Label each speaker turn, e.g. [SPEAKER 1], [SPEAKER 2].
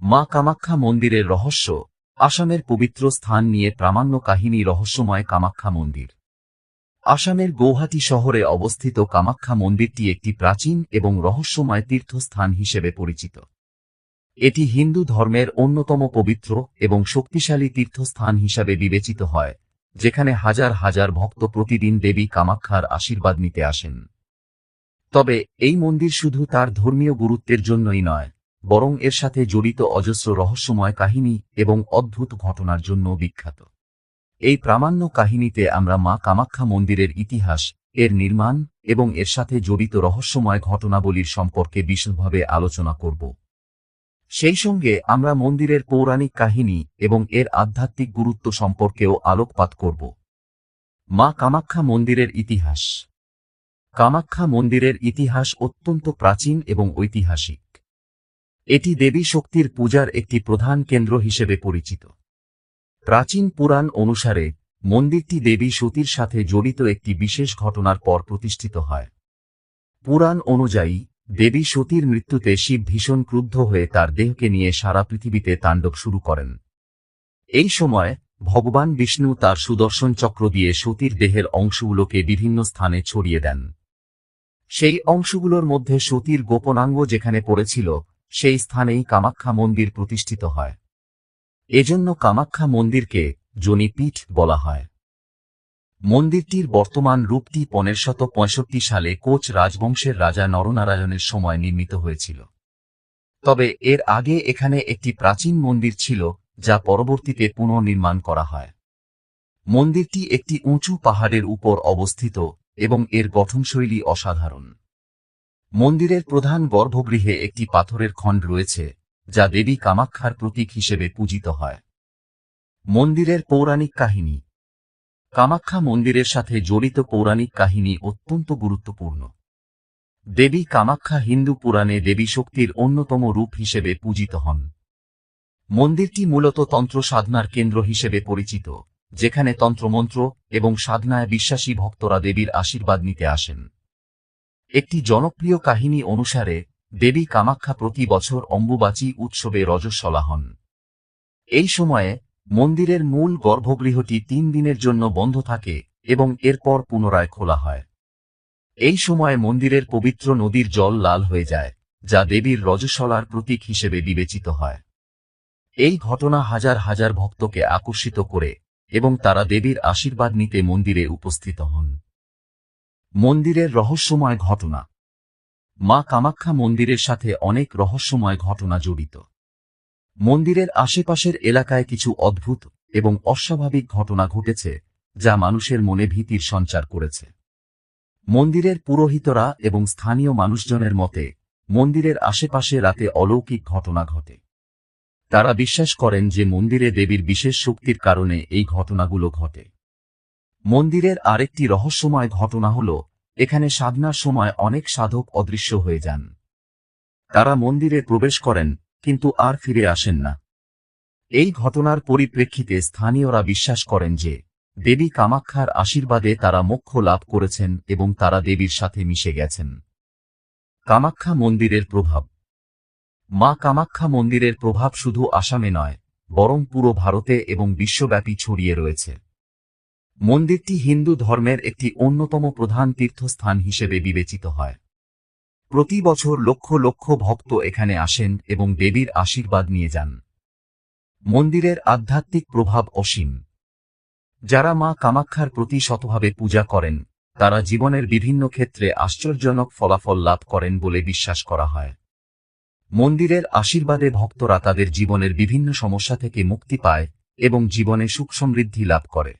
[SPEAKER 1] মা কামাখ্যা মন্দিরের রহস্য, আসামের পবিত্র স্থান নিয়ে প্রামাণ্য কাহিনী রহস্যময় কামাখ্যা মন্দির। আসামের গৌহাটি শহরে অবস্থিত কামাখ্যা মন্দিরটি একটি প্রাচীন এবং রহস্যময় তীর্থস্থান হিসেবে পরিচিত। এটি হিন্দু ধর্মের অন্যতম পবিত্র এবং শক্তিশালী তীর্থস্থান হিসাবে বিবেচিত হয়, যেখানে হাজার হাজার ভক্ত প্রতিদিন দেবী কামাখ্যার আশীর্বাদ নিতে আসেন। তবে এই মন্দির শুধু তার ধর্মীয় গুরুত্বের জন্যই নয় বরং এর সাথে জড়িত অজস্র রহস্যময় কাহিনী এবং অদ্ভুত ঘটনার জন্য বিখ্যাত। এই প্রামাণ্য কাহিনীতে আমরা মা কামাখ্যা মন্দিরের ইতিহাস, এর নির্মাণ এবং এর সাথে জড়িত রহস্যময় ঘটনাবলীর সম্পর্কে বিশদভাবে আলোচনা করব। সেই সঙ্গে আমরা মন্দিরের পৌরাণিক কাহিনী এবং এর আধ্যাত্মিক গুরুত্ব সম্পর্কেও আলোকপাত করব। মা কামাখ্যা মন্দিরের ইতিহাস। কামাখ্যা মন্দিরের ইতিহাস অত্যন্ত প্রাচীন এবং ঐতিহাসিক। এটি দেবী শক্তির পূজার একটি প্রধান কেন্দ্র হিসেবে পরিচিত। প্রাচীন পুরাণ অনুসারে, মন্দিরটি দেবী সতীর সাথে জড়িত একটি বিশেষ ঘটনার পর প্রতিষ্ঠিত হয়। পুরাণ অনুযায়ী, দেবী সতীর মৃত্যুতে শিব ভীষণ ক্রুদ্ধ হয়ে তার দেহকে নিয়ে সারা পৃথিবীতে তাণ্ডব শুরু করেন। এই সময়, ভগবান বিষ্ণু তার সুদর্শন চক্র দিয়ে সতীর দেহের অংশগুলোকে বিভিন্ন স্থানে ছড়িয়ে দেন। সেই অংশগুলোর মধ্যে সতীর গোপনাঙ্গ যেখানে পড়েছিল সেই স্থানেই কামাখ্যা মন্দির প্রতিষ্ঠিত হয়। এজন্য কামাখ্যা মন্দিরকে জনিপীঠ বলা হয়। মন্দিরটির বর্তমান রূপটি পনেরশত পঁয়ষট্টি সালে কোচ রাজবংশের রাজা নরনারায়ণের সময় নির্মিত হয়েছিল। তবে এর আগে এখানে একটি প্রাচীন মন্দির ছিল, যা পরবর্তীতে পুনর্নির্মাণ করা হয়। মন্দিরটি একটি উঁচু পাহাড়ের উপর অবস্থিত এবং এর গঠনশৈলী অসাধারণ। মন্দিরের প্রধান গর্ভগৃহে একটি পাথরের খণ্ড রয়েছে, যা দেবী কামাখ্যার প্রতীক হিসেবে পূজিত হয়। মন্দিরের পৌরাণিক কাহিনী। কামাখ্যা মন্দিরের সাথে জড়িত পৌরাণিক কাহিনী অত্যন্ত গুরুত্বপূর্ণ। দেবী কামাক্ষা হিন্দু পুরাণে দেবী শক্তির অন্যতম রূপ হিসেবে পূজিত হন। মন্দিরটি মূলত তন্ত্র সাধনার কেন্দ্র হিসেবে পরিচিত, যেখানে তন্ত্রমন্ত্র এবং সাধনায় বিশ্বাসী ভক্তরা দেবীর আশীর্বাদ নিতে আসেন। জনপ্রিয় কাহিনী অনুসারে, দেবী কামাখ্যা প্রতি বছর অম্বুবাচী উৎসবে রজস্বলা হন এই সময়ে, মন্দিরের মূল গর্ভগৃহটি তিন দিনের জন্য বন্ধ থাকে এবং এরপর পুনরায় খোলা হয়। এই সময় মন্দিরের পবিত্র নদীর জল লাল হয়ে যায়, যা দেবীর রজস্বলার প্রতীক হিসেবে বিবেচিত হয়। এই ঘটনা হাজার হাজার ভক্তকে আকর্ষিত করে এবং তারা দেবীর আশীর্বাদ নিতে মন্দিরে উপস্থিত হন। মন্দিরের রহস্যময় ঘটনা। মা কামাখ্যা মন্দিরের সাথে অনেক রহস্যময় ঘটনা জড়িত। মন্দিরের আশেপাশের এলাকায় কিছু অদ্ভুত এবং অস্বাভাবিক ঘটনা ঘটেছে, যা মানুষের মনে ভীতির সঞ্চার করেছে। মন্দিরের পুরোহিতরা এবং স্থানীয় মানুষজনের মতে, মন্দিরের আশেপাশে রাতে অলৌকিক ঘটনা ঘটে। তারা বিশ্বাস করেন যে মন্দিরে দেবীর বিশেষ শক্তির কারণে এই ঘটনাগুলো ঘটে। মন্দিরের আরেকটি রহস্যময় ঘটনা হল, এখানে সাধনার সময় অনেক সাধক অদৃশ্য হয়ে যান। তারা মন্দিরে প্রবেশ করেন, কিন্তু আর ফিরে আসেন না। এই ঘটনার পরিপ্রেক্ষিতে স্থানীয়রা বিশ্বাস করেন যে, দেবী কামাখ্যার আশীর্বাদে তারা মোক্ষ লাভ করেছেন এবং তারা দেবীর সাথে মিশে গেছেন। কামাখ্যা মন্দিরের প্রভাব। মা কামাখ্যা মন্দিরের প্রভাব শুধু আসামে নয়, বরং পুরো ভারতে এবং বিশ্বব্যাপী ছড়িয়ে রয়েছে। মন্দিরটি হিন্দু ধর্মের একটি অন্যতম প্রধান তীর্থস্থান হিসেবে বিবেচিত হয়। প্রতি বছর লক্ষ লক্ষ ভক্ত এখানে আসেন এবং দেবীর আশীর্বাদ নিয়ে যান। মন্দিরের আধ্যাত্মিক প্রভাব অসীম। যারা মা কামাখ্যার প্রতি শতভাবে পূজা করেন, তারা জীবনের বিভিন্ন ক্ষেত্রে আশ্চর্যজনক ফলাফল লাভ করেন বলে বিশ্বাস করা হয়। মন্দিরের আশীর্বাদে ভক্তরা তাদের জীবনের বিভিন্ন সমস্যা থেকে মুক্তি পায় এবং জীবনে সুখ সমৃদ্ধি লাভ করে।